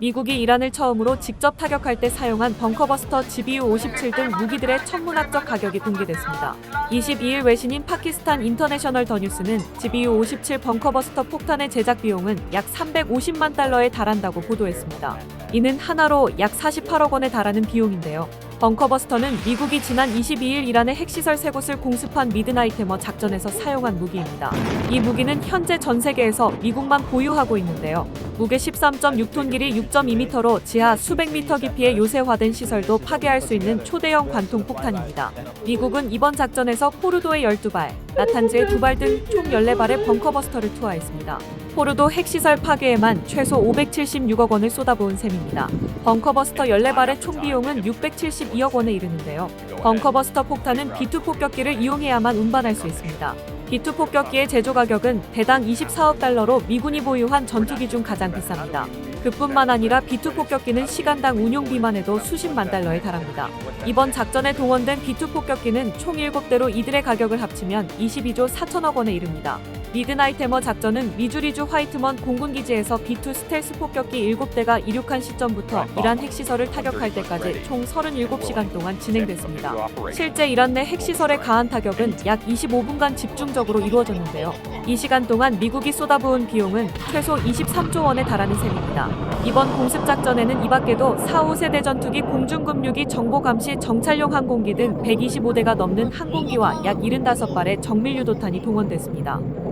미국이 이란을 처음으로 직접 타격할 때 사용한 벙커버스터 GBU-57 등 무기들의 천문학적 가격이 공개됐습니다. 22일 외신인 파키스탄 인터내셔널 더 뉴스는 GBU-57 벙커버스터 폭탄의 제작 비용은 약 350만 달러에 달한다고 보도했습니다. 이는 하나로 약 48억 원에 달하는 비용인데요. 벙커버스터는 미국이 지난 22일 이란의 핵시설 세 곳을 공습한 미드나잇 해머 작전에서 사용한 무기입니다. 이 무기는 현재 전 세계에서 미국만 보유하고 있는데요. 무게 13.6톤 길이 6.2m로 지하 수백 미터 깊이의 요새화된 시설도 파괴할 수 있는 초대형 관통 폭탄입니다. 미국은 이번 작전에서 포르도의 12발, 나탄즈의 2발 등 총 14발의 벙커버스터를 투하했습니다. 포르도 핵시설 파괴에만 최소 576억 원을 쏟아부은 셈입니다. 벙커버스터 14발의 총 비용은 672억 원에 이르는데요. 벙커버스터 폭탄은 B2 폭격기를 이용해야만 운반할 수 있습니다. B2 폭격기의 제조 가격은 대당 24억 달러로 미군이 보유한 전투기 중 가장 비쌉니다. 그뿐만 아니라 B2 폭격기는 시간당 운용비만 해도 수십만 달러에 달합니다. 이번 작전에 동원된 B2 폭격기는 총 7대로 이들의 가격을 합치면 22조 4천억 원에 이릅니다. 미드나잇 해머 작전은 미주리주 화이트먼 공군기지에서 B2 스텔스 폭격기 7대가 이륙한 시점부터 이란 핵시설을 타격할 때까지 총 37시간 동안 진행됐습니다. 실제 이란 내 핵시설에 가한 타격은 약 25분간 집중적으로 이루어졌는데요. 이 시간 동안 미국이 쏟아부은 비용은 최소 23조 원에 달하는 셈입니다. 이번 공습 작전에는 이 밖에도 4, 5세대 전투기 공중급류기 정보 감시 정찰용 항공기 등 125대가 넘는 항공기와 약 75발의 정밀 유도탄이 동원됐습니다.